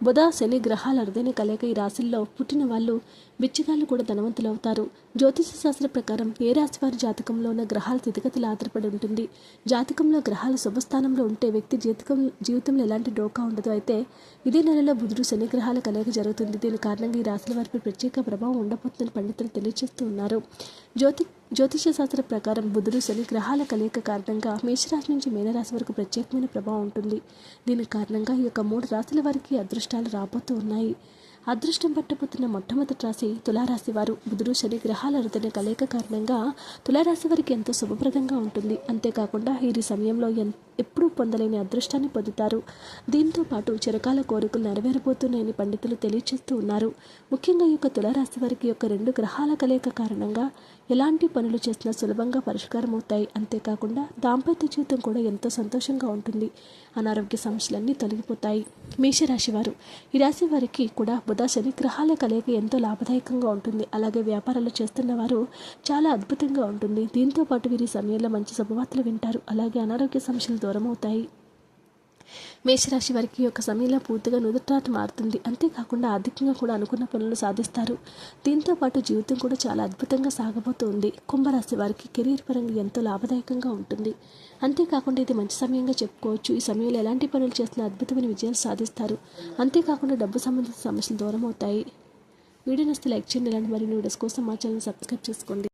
బుధ శని గ్రహాల అరుదైన కలయిక ఈ రాశుల్లో పుట్టిన వాళ్ళు బిచ్చగాళ్ళు కూడా ధనవంతులు అవుతారు జ్యోతిష శాస్త్ర ప్రకారం ఏ రాశి వారి జాతకంలో ఉన్న గ్రహాల స్థితిగతులు ఆధారపడి ఉంటుంది? జాతకంలో గ్రహాల శుభస్థానంలో ఉంటే వ్యక్తి జీవితం జీవితంలో ఎలాంటి డోకా ఉండదు. అయితే ఇదే నెలలో బుధుడు శని గ్రహాల కలయిక జరుగుతుంది. దీని కారణంగా ఈ రాశుల వారిపై ప్రత్యేక ప్రభావం ఉండబోతుందని పండితులు తెలియజేస్తూ ఉన్నారు జ్యోతి జ్యోతిష శాస్త్ర ప్రకారం బుధుడు శని గ్రహాల కలయిక కారణంగా మేషరాశి నుంచి మీనరాశి వరకు ప్రత్యేకమైన ప్రభావం ఉంటుంది. దీని కారణంగా ఈ యొక్క మూడు రాశుల వారికి కష్టాలు రాబోతూ ఉన్నాయి. అదృష్టం పట్టబోతున్న మొట్టమొదటి రాశి తులారాశి వారు. బుధుడు శని గ్రహాల అరుదైన కలయిక కారణంగా తులారాశి వారికి ఎంతో శుభప్రదంగా ఉంటుంది. అంతేకాకుండా ఈ సమయంలో ఎన్ ఎప్పుడూ పొందలేని అదృష్టాన్ని పొందుతారు. దీంతో పాటు చిరకాల కోరికలు నెరవేరబోతున్నాయని పండితులు తెలియజేస్తూ ఉన్నారు. ముఖ్యంగా ఈ యొక్క తులారాశి వారికి యొక్క రెండు గ్రహాల కలయిక కారణంగా ఎలాంటి పనులు చేసినా సులభంగా పరిష్కారం అవుతాయి. అంతేకాకుండా దాంపత్య జీవితం కూడా ఎంతో సంతోషంగా ఉంటుంది. అనారోగ్య సమస్యలన్నీ తొలగిపోతాయి. మేషరాశి వారు. ఈ రాశి వారికి కూడా బుధ శని గ్రహాల కలయిక ఎంతో లాభదాయకంగా ఉంటుంది. అలాగే వ్యాపారాలు చేస్తున్న వారు చాలా అద్భుతంగా ఉంటుంది. దీంతో పాటు వీరి సమయంలో మంచి శుభవార్తలు వింటారు. అలాగే అనారోగ్య సమస్యలు దూరం అవుతాయి మేషరాశి వారికి ఒక యొక్క సమయంలో పూర్తిగా నుదుటాట మారుతుంది. అంతేకాకుండా ఆర్థికంగా కూడా అనుకున్న పనులు సాధిస్తారు. దీంతో పాటు జీవితం కూడా చాలా అద్భుతంగా సాగబోతుంది. కుంభరాశి వారికి కెరీర్ పరంగా ఎంతో లాభదాయకంగా ఉంటుంది. అంతేకాకుండా ఇది మంచి సమయంగా చెప్పుకోవచ్చు. ఈ సమయంలో ఎలాంటి పనులు చేసినా అద్భుతమైన విజయాలు సాధిస్తారు. అంతేకాకుండా డబ్బు సంబంధిత సమస్యలు దూరం అవుతాయి వీడియో నస్తే లైక్ చేయండి. ఇలాంటి మరిన్ని వీడియోస్ కోసం మా ఛానల్ సబ్స్క్రైబ్ చేసుకోండి.